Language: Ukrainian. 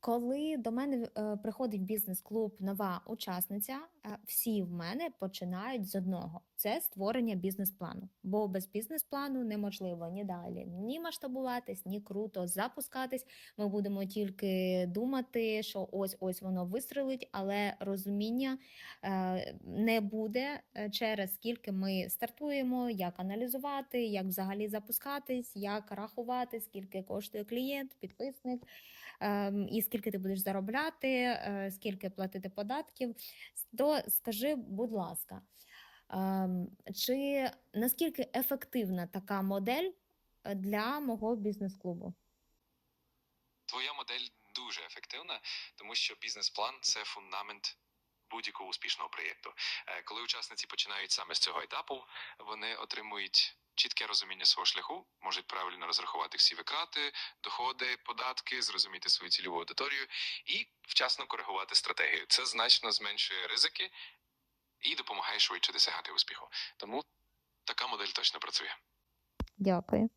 Коли до мене е, приходить бізнес-клуб нова учасниця, е, всі в мене починають з одного: це створення бізнес-плану. Бо без бізнес-плану неможливо ні далі ні масштабуватись, ні круто запускатись. Ми будемо тільки думати, що ось ось воно вистрелить, але розуміння е, не буде через скільки ми стартуємо, як аналізувати, як взагалі запускатись, як рахувати, скільки коштує клієнт, підписник, ем, і скільки ти будеш заробляти, е, скільки платити податків. То скажи, будь ласка, ем, чи наскільки ефективна така модель е, для мого бізнес-клубу? Твоя модель дуже ефективна, тому що бізнес-план це фундамент будь-якого успішного проєкту. Е, Коли учасниці починають саме з цього етапу, вони отримують чітке розуміння свого шляху, можуть правильно розрахувати всі витрати, доходи, податки, зрозуміти свою цільову аудиторію і вчасно коригувати стратегію. Це значно зменшує ризики і допомагає швидше досягати успіху. Тому така модель точно працює. Дякую.